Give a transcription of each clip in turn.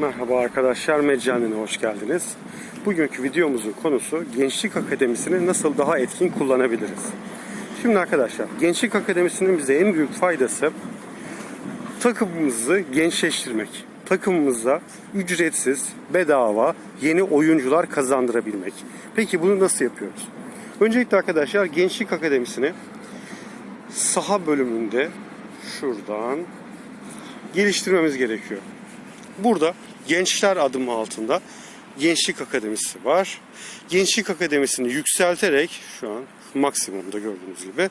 Merhaba arkadaşlar, Meccanine hoş geldiniz. Bugünkü videomuzun konusu Gençlik Akademisi'ni nasıl daha etkin kullanabiliriz? Şimdi arkadaşlar, Gençlik Akademisi'nin bize en büyük faydası takımımızı gençleştirmek. Takımımıza ücretsiz, bedava yeni oyuncular kazandırabilmek. Peki bunu nasıl yapıyoruz? Öncelikle arkadaşlar Gençlik Akademisi'ni saha bölümünde şuradan geliştirmemiz gerekiyor. Burada Gençler adımı altında Gençlik Akademisi var. Gençlik Akademisi'ni yükselterek şu an maksimumda gördüğünüz gibi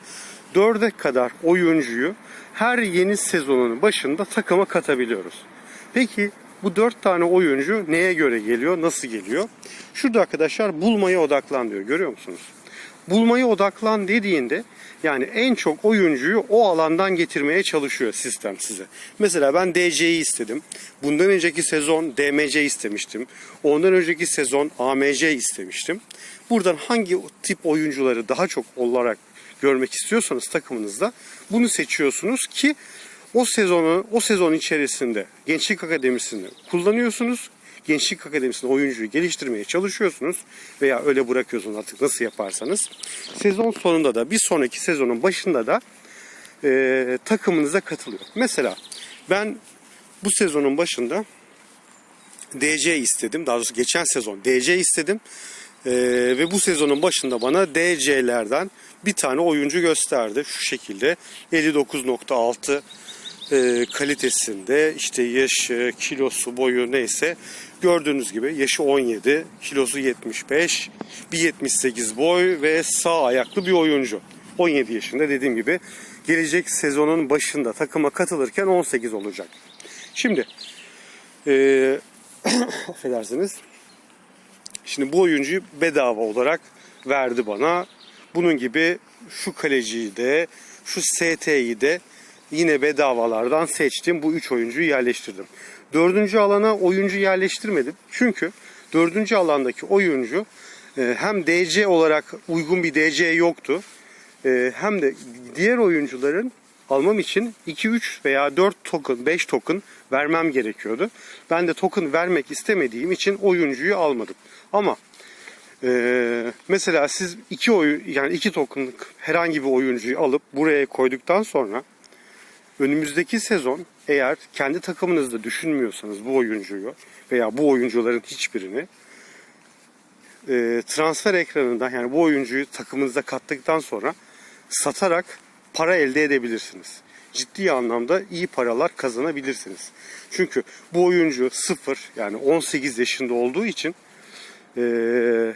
dörde kadar oyuncuyu her yeni sezonun başında takıma katabiliyoruz. Peki bu dört tane oyuncu neye göre geliyor, nasıl geliyor? Şurada arkadaşlar bulmaya odaklan diyor. Görüyor musunuz? Bulmaya odaklan dediğinde yani en çok oyuncuyu o alandan getirmeye çalışıyor sistem size. Mesela ben DC'yi istedim. Bundan önceki sezon DMC istemiştim. Ondan önceki sezon AMC istemiştim. Buradan hangi tip oyuncuları daha çok olarak görmek istiyorsanız takımınızda bunu seçiyorsunuz ki o sezonu o sezon içerisinde Gençlik Akademisi'ni kullanıyorsunuz Gençlik Akademisi'nde oyuncuyu geliştirmeye çalışıyorsunuz veya öyle bırakıyorsunuz artık nasıl yaparsanız. Sezon sonunda da bir sonraki sezonun başında da e, takımınıza katılıyor. Mesela ben bu sezonun başında DC istedim. Daha doğrusu geçen sezon DC istedim. E, ve bu sezonun başında bana DC'lerden bir tane oyuncu gösterdi. Şu şekilde 59.6 e, kalitesinde işte yaşı, kilosu, boyu neyse gördüğünüz gibi yaşı 17, kilosu 75, 1.78 boy ve sağ ayaklı bir oyuncu. 17 yaşında dediğim gibi gelecek sezonun başında takıma katılırken 18 olacak. Şimdi e, affedersiniz. Şimdi bu oyuncuyu bedava olarak verdi bana. Bunun gibi şu kaleciyi de şu ST'yi de yine bedavalardan seçtim. Bu üç oyuncuyu yerleştirdim. Dördüncü alana oyuncu yerleştirmedim. Çünkü dördüncü alandaki oyuncu e, hem DC olarak uygun bir DC yoktu. E, hem de diğer oyuncuların almam için 2, 3 veya 4 token, 5 token vermem gerekiyordu. Ben de token vermek istemediğim için oyuncuyu almadım. Ama ee, mesela siz iki oyun yani iki tokenlık herhangi bir oyuncuyu alıp buraya koyduktan sonra önümüzdeki sezon eğer kendi takımınızda düşünmüyorsanız bu oyuncuyu veya bu oyuncuların hiçbirini e, transfer ekranında yani bu oyuncuyu takımınıza kattıktan sonra satarak para elde edebilirsiniz. Ciddi anlamda iyi paralar kazanabilirsiniz. Çünkü bu oyuncu sıfır yani 18 yaşında olduğu için e,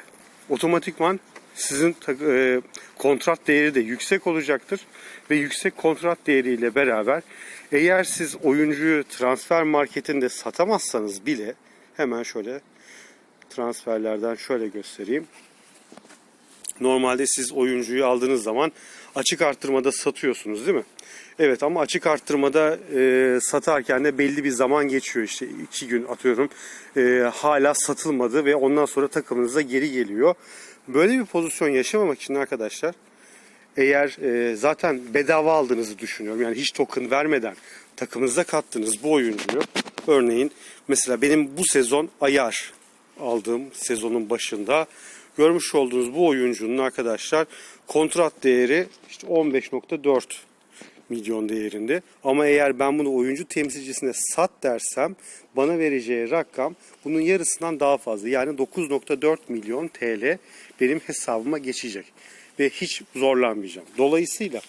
otomatikman sizin e, kontrat değeri de yüksek olacaktır ve yüksek kontrat değeriyle beraber eğer siz oyuncuyu transfer marketinde satamazsanız bile hemen şöyle transferlerden şöyle göstereyim. Normalde siz oyuncuyu aldığınız zaman açık arttırmada satıyorsunuz değil mi? Evet ama açık arttırmada e, satarken de belli bir zaman geçiyor işte iki gün atıyorum e, hala satılmadı ve ondan sonra takımınıza geri geliyor. Böyle bir pozisyon yaşamamak için arkadaşlar eğer e, zaten bedava aldığınızı düşünüyorum. Yani hiç token vermeden takımınıza kattığınız bu oyuncuyu örneğin mesela benim bu sezon ayar aldığım sezonun başında görmüş olduğunuz bu oyuncunun arkadaşlar kontrat değeri işte 15.4 milyon değerinde. Ama eğer ben bunu oyuncu temsilcisine sat dersem bana vereceği rakam bunun yarısından daha fazla. Yani 9.4 milyon TL benim hesabıma geçecek. Ve hiç zorlanmayacağım. Dolayısıyla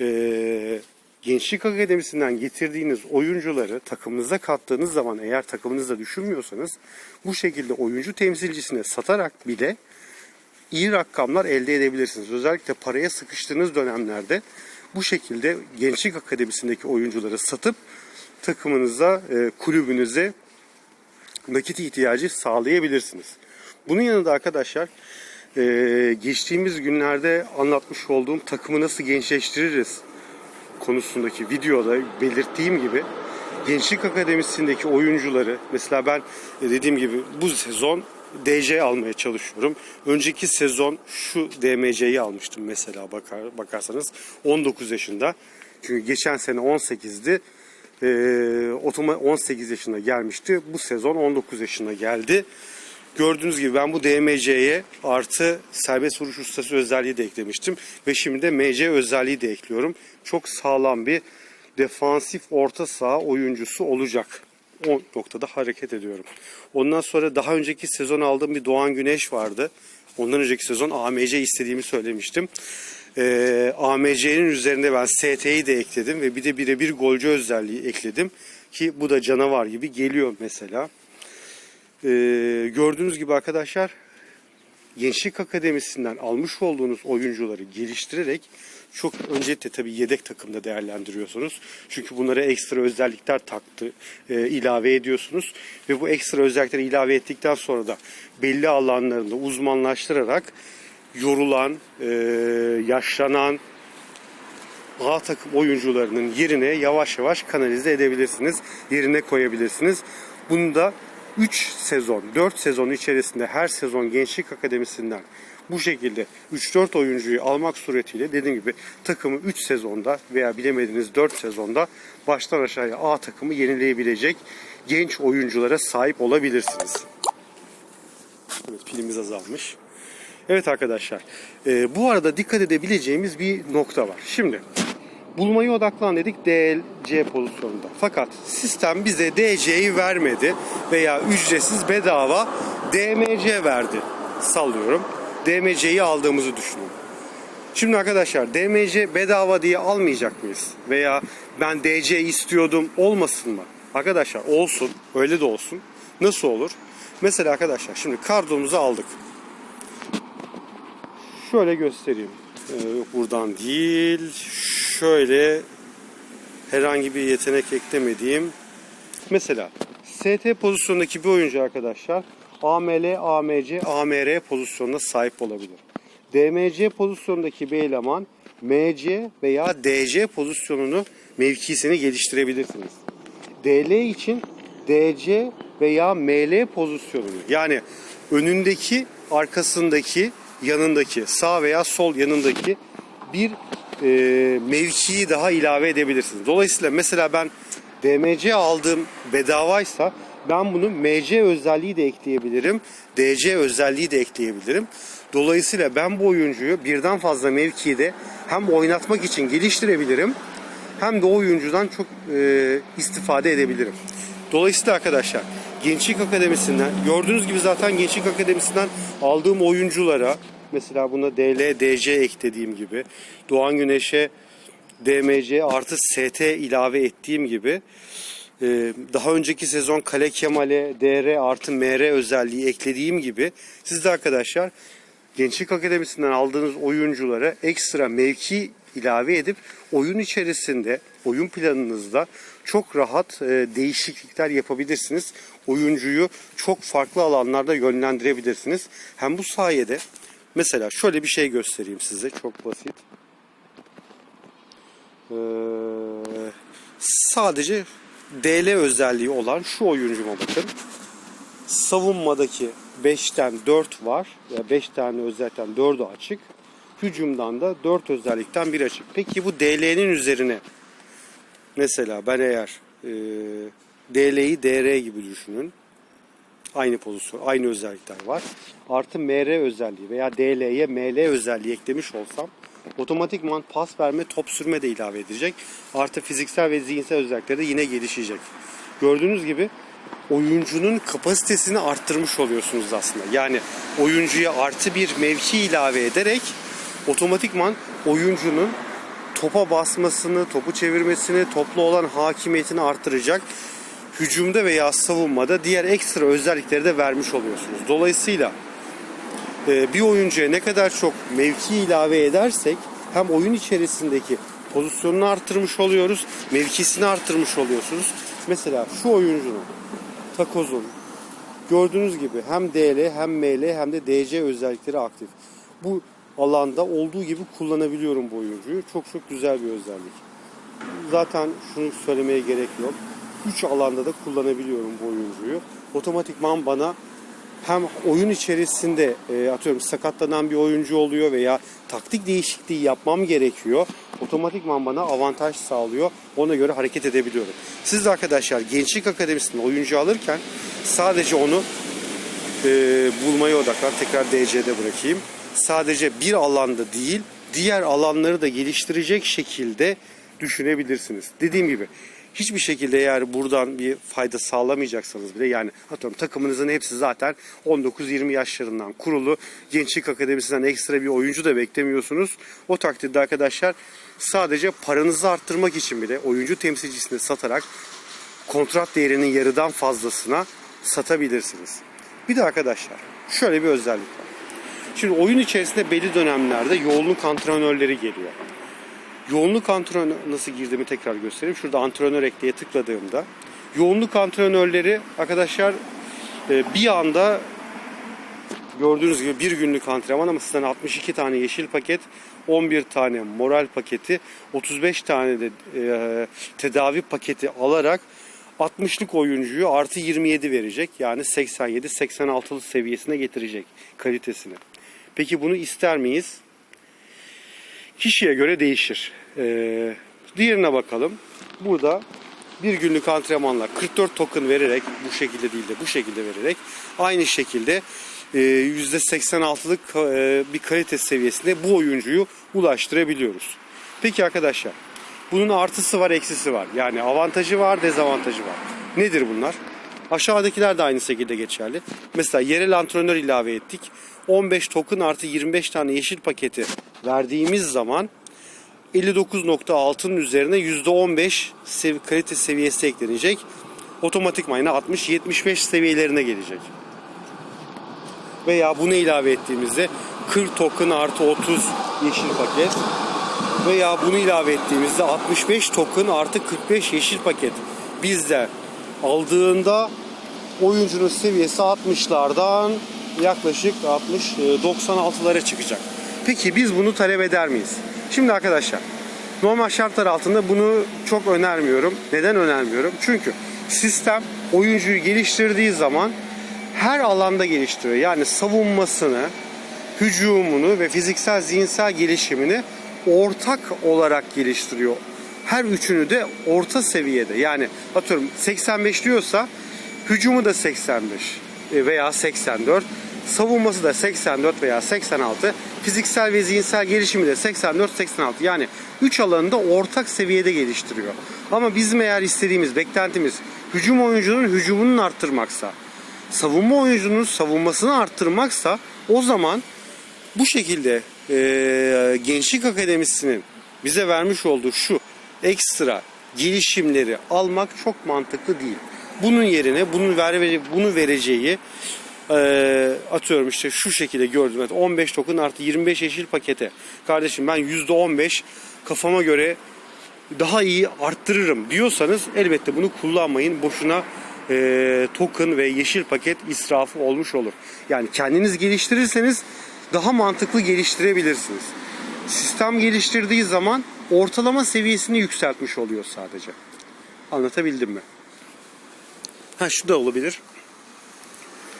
ee, Gençlik Akademisi'nden getirdiğiniz oyuncuları takımınıza kattığınız zaman eğer takımınızda düşünmüyorsanız bu şekilde oyuncu temsilcisine satarak bile iyi rakamlar elde edebilirsiniz. Özellikle paraya sıkıştığınız dönemlerde bu şekilde Gençlik Akademisi'ndeki oyuncuları satıp takımınıza, e, kulübünüze nakit ihtiyacı sağlayabilirsiniz. Bunun yanında arkadaşlar e, geçtiğimiz günlerde anlatmış olduğum takımı nasıl gençleştiririz konusundaki videoda belirttiğim gibi Gençlik Akademisi'ndeki oyuncuları mesela ben dediğim gibi bu sezon DC almaya çalışıyorum. Önceki sezon şu DMC'yi almıştım mesela bakar, bakarsanız 19 yaşında. Çünkü geçen sene 18'di. Ee, otoma 18 yaşına gelmişti. Bu sezon 19 yaşına geldi. Gördüğünüz gibi ben bu DMC'ye artı serbest vuruş ustası özelliği de eklemiştim. Ve şimdi de MC özelliği de ekliyorum. Çok sağlam bir defansif orta saha oyuncusu olacak. O noktada hareket ediyorum. Ondan sonra daha önceki sezon aldığım bir Doğan Güneş vardı. Ondan önceki sezon AMC istediğimi söylemiştim. Ee, AMC'nin üzerinde ben ST'yi de ekledim ve bir de birebir golcü özelliği ekledim. Ki bu da canavar gibi geliyor mesela. Ee, gördüğünüz gibi arkadaşlar Gençlik Akademisi'nden almış olduğunuz oyuncuları geliştirerek çok öncelikle tabii yedek takımda değerlendiriyorsunuz. Çünkü bunlara ekstra özellikler taktı, e, ilave ediyorsunuz. Ve bu ekstra özellikleri ilave ettikten sonra da belli alanlarında uzmanlaştırarak yorulan, e, yaşlanan A takım oyuncularının yerine yavaş yavaş kanalize edebilirsiniz. Yerine koyabilirsiniz. Bunu da 3 sezon, 4 sezon içerisinde her sezon Gençlik Akademisi'nden bu şekilde 3-4 oyuncuyu almak suretiyle dediğim gibi takımı 3 sezonda veya bilemediğiniz 4 sezonda baştan aşağıya A takımı yenileyebilecek genç oyunculara sahip olabilirsiniz. Evet pilimiz azalmış. Evet arkadaşlar e, bu arada dikkat edebileceğimiz bir nokta var. Şimdi bulmayı odaklan dedik DLC pozisyonunda. Fakat sistem bize DC'yi vermedi veya ücretsiz bedava DMC verdi. Sallıyorum. DMC'yi aldığımızı düşünün. Şimdi arkadaşlar DMC bedava diye almayacak mıyız? Veya ben DC istiyordum olmasın mı? Arkadaşlar olsun. Öyle de olsun. Nasıl olur? Mesela arkadaşlar şimdi kardomuzu aldık. Şöyle göstereyim. Ee, buradan değil. Şöyle herhangi bir yetenek eklemediğim. Mesela ST pozisyondaki bir oyuncu arkadaşlar AML, AMC, AMR pozisyonuna sahip olabilir. DMC pozisyondaki bir eleman MC veya DC pozisyonunu mevkisini geliştirebilirsiniz. DL için DC veya ML pozisyonunu yani önündeki, arkasındaki, yanındaki, sağ veya sol yanındaki bir e, mevkiyi daha ilave edebilirsiniz. Dolayısıyla mesela ben DMC aldığım bedavaysa ben bunu MC özelliği de ekleyebilirim. DC özelliği de ekleyebilirim. Dolayısıyla ben bu oyuncuyu birden fazla mevkide hem oynatmak için geliştirebilirim hem de o oyuncudan çok e, istifade edebilirim. Dolayısıyla arkadaşlar Gençlik Akademisi'nden gördüğünüz gibi zaten Gençlik Akademisi'nden aldığım oyunculara mesela buna DL, DC eklediğim gibi Doğan Güneş'e DMC artı ST ilave ettiğim gibi e, daha önceki sezon Kale Kemal'e DR artı MR özelliği eklediğim gibi siz de arkadaşlar Gençlik Akademisi'nden aldığınız oyunculara ekstra mevki ilave edip oyun içerisinde, oyun planınızda çok rahat e, değişiklikler yapabilirsiniz. Oyuncuyu çok farklı alanlarda yönlendirebilirsiniz. Hem bu sayede mesela şöyle bir şey göstereyim size çok basit. Ee, sadece DL özelliği olan şu oyuncuma bakın. Savunmadaki 5'ten 4 var. Ya 5 tane özellikten 4'ü açık. Hücumdan da 4 özellikten 1 açık. Peki bu DL'nin üzerine mesela ben eğer e, DL'yi DR gibi düşünün. Aynı pozisyon, aynı özellikler var. Artı MR özelliği veya DL'ye ML özelliği eklemiş olsam otomatikman pas verme, top sürme de ilave edecek. Artı fiziksel ve zihinsel özellikleri de yine gelişecek. Gördüğünüz gibi oyuncunun kapasitesini arttırmış oluyorsunuz aslında. Yani oyuncuya artı bir mevki ilave ederek otomatikman oyuncunun topa basmasını, topu çevirmesini, toplu olan hakimiyetini arttıracak. Hücumda veya savunmada diğer ekstra özellikleri de vermiş oluyorsunuz. Dolayısıyla e, bir oyuncuya ne kadar çok mevki ilave edersek hem oyun içerisindeki pozisyonunu arttırmış oluyoruz, mevkisini arttırmış oluyorsunuz. Mesela şu oyuncunun, Takoz'un gördüğünüz gibi hem DL hem ML hem de DC özellikleri aktif. Bu alanda olduğu gibi kullanabiliyorum bu oyuncuyu. Çok çok güzel bir özellik. Zaten şunu söylemeye gerek yok. 3 alanda da kullanabiliyorum bu oyuncuyu. Otomatikman bana hem oyun içerisinde e, atıyorum sakatlanan bir oyuncu oluyor veya taktik değişikliği yapmam gerekiyor. Otomatikman bana avantaj sağlıyor. Ona göre hareket edebiliyorum. Siz arkadaşlar Gençlik Akademisi'nde oyuncu alırken sadece onu e, bulmaya odaklan. Tekrar DC'de bırakayım. Sadece bir alanda değil, diğer alanları da geliştirecek şekilde düşünebilirsiniz. Dediğim gibi hiçbir şekilde eğer buradan bir fayda sağlamayacaksanız bile yani atıyorum takımınızın hepsi zaten 19-20 yaşlarından kurulu. Gençlik Akademisi'nden ekstra bir oyuncu da beklemiyorsunuz. O takdirde arkadaşlar sadece paranızı arttırmak için bile oyuncu temsilcisini satarak kontrat değerinin yarıdan fazlasına satabilirsiniz. Bir de arkadaşlar şöyle bir özellik var. Şimdi oyun içerisinde belli dönemlerde yoğunluk antrenörleri geliyor. Yoğunluk antrenörü nasıl girdiğimi tekrar göstereyim. Şurada antrenör ekleye tıkladığımda yoğunluk antrenörleri arkadaşlar e, bir anda gördüğünüz gibi bir günlük antrenman ama sizden 62 tane yeşil paket, 11 tane moral paketi, 35 tane de e, tedavi paketi alarak 60'lık oyuncuyu artı 27 verecek. Yani 87-86'lı seviyesine getirecek kalitesini. Peki bunu ister miyiz? Kişiye göre değişir. Ee, diğerine bakalım. Burada bir günlük antrenmanla 44 token vererek bu şekilde değil de bu şekilde vererek aynı şekilde e, %86'lık e, bir kalite seviyesinde bu oyuncuyu ulaştırabiliyoruz. Peki arkadaşlar bunun artısı var eksisi var. Yani avantajı var dezavantajı var. Nedir bunlar? Aşağıdakiler de aynı şekilde geçerli. Mesela yerel antrenör ilave ettik. 15 token artı 25 tane yeşil paketi verdiğimiz zaman 59.6'nın üzerine %15 sev- kalite seviyesi eklenecek. Otomatikman yine 60-75 seviyelerine gelecek. Veya bunu ilave ettiğimizde 40 token artı 30 yeşil paket veya bunu ilave ettiğimizde 65 token artı 45 yeşil paket bizde aldığında oyuncunun seviyesi 60'lardan yaklaşık 60 96'lara çıkacak. Peki biz bunu talep eder miyiz? Şimdi arkadaşlar normal şartlar altında bunu çok önermiyorum. Neden önermiyorum? Çünkü sistem oyuncuyu geliştirdiği zaman her alanda geliştiriyor. Yani savunmasını, hücumunu ve fiziksel zihinsel gelişimini ortak olarak geliştiriyor. Her üçünü de orta seviyede yani atıyorum 85 diyorsa hücumu da 85 veya 84 savunması da 84 veya 86 fiziksel ve zihinsel gelişimi de 84 86 yani 3 alanında ortak seviyede geliştiriyor. Ama bizim eğer istediğimiz beklentimiz hücum oyuncunun hücumunu arttırmaksa savunma oyuncunun savunmasını arttırmaksa o zaman bu şekilde e, Gençlik Akademisi'nin bize vermiş olduğu şu ekstra gelişimleri almak çok mantıklı değil. Bunun yerine bunun ver, bunu vereceği e, atıyorum işte şu şekilde gördüm. Evet, 15 token artı 25 yeşil pakete. Kardeşim ben %15 kafama göre daha iyi arttırırım diyorsanız elbette bunu kullanmayın. Boşuna e, token ve yeşil paket israfı olmuş olur. Yani kendiniz geliştirirseniz daha mantıklı geliştirebilirsiniz. Sistem geliştirdiği zaman ortalama seviyesini yükseltmiş oluyor sadece. Anlatabildim mi? Ha şu da olabilir.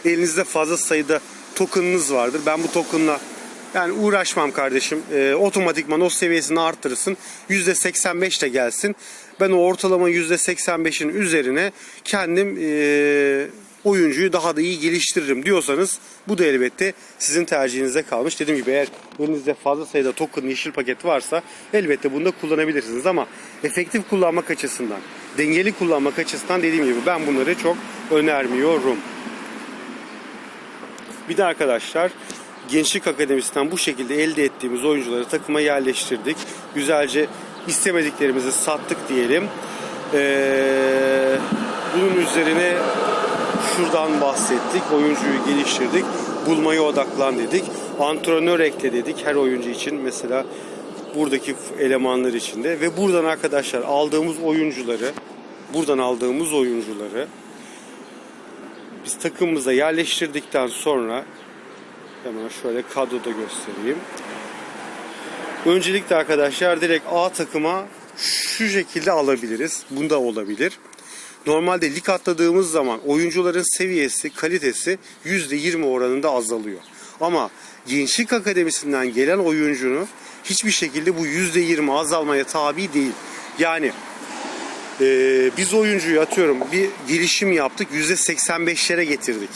Elinizde fazla sayıda token'ınız vardır. Ben bu token'la yani uğraşmam kardeşim. Ee, otomatikman o seviyesini arttırırsın. %85 de gelsin. Ben o ortalama %85'in üzerine kendim e, oyuncuyu daha da iyi geliştiririm diyorsanız bu da elbette sizin tercihinize kalmış. Dediğim gibi eğer elinizde fazla sayıda token yeşil paket varsa elbette bunu da kullanabilirsiniz ama efektif kullanmak açısından, dengeli kullanmak açısından dediğim gibi ben bunları çok önermiyorum. Bir de arkadaşlar Gençlik Akademisi'nden bu şekilde elde ettiğimiz oyuncuları takıma yerleştirdik. Güzelce istemediklerimizi sattık diyelim. Ee, bunun üzerine şuradan bahsettik. Oyuncuyu geliştirdik. Bulmaya odaklan dedik. Antrenör ekle dedik her oyuncu için. Mesela buradaki elemanlar içinde ve buradan arkadaşlar aldığımız oyuncuları buradan aldığımız oyuncuları biz takımımıza yerleştirdikten sonra hemen şöyle kadroda göstereyim. Öncelikle arkadaşlar direkt A takıma şu şekilde alabiliriz. Bunda olabilir. Normalde lig atladığımız zaman oyuncuların seviyesi, kalitesi %20 oranında azalıyor. Ama Gençlik Akademisi'nden gelen oyuncunun hiçbir şekilde bu %20 azalmaya tabi değil. Yani ee, biz oyuncuyu atıyorum bir gelişim yaptık %85'lere getirdik.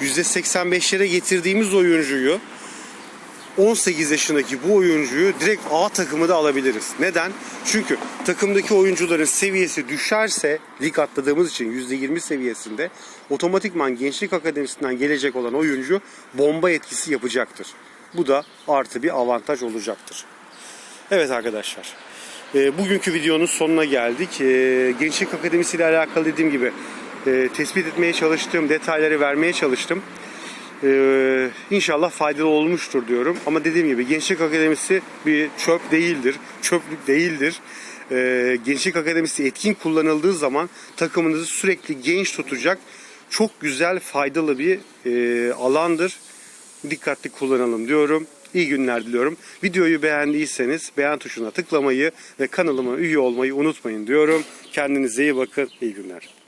%85'lere getirdiğimiz oyuncuyu 18 yaşındaki bu oyuncuyu direkt A takımı da alabiliriz. Neden? Çünkü takımdaki oyuncuların seviyesi düşerse lig atladığımız için %20 seviyesinde otomatikman gençlik akademisinden gelecek olan oyuncu bomba etkisi yapacaktır. Bu da artı bir avantaj olacaktır. Evet arkadaşlar. e, bugünkü videonun sonuna geldik. E, Gençlik Akademisi ile alakalı dediğim gibi e, tespit etmeye çalıştığım detayları vermeye çalıştım. E, inşallah faydalı olmuştur diyorum. Ama dediğim gibi Gençlik Akademisi bir çöp değildir. Çöplük değildir. E, Gençlik Akademisi etkin kullanıldığı zaman takımınızı sürekli genç tutacak çok güzel faydalı bir e, alandır dikkatli kullanalım diyorum. İyi günler diliyorum. Videoyu beğendiyseniz beğen tuşuna tıklamayı ve kanalıma üye olmayı unutmayın diyorum. Kendinize iyi bakın. İyi günler.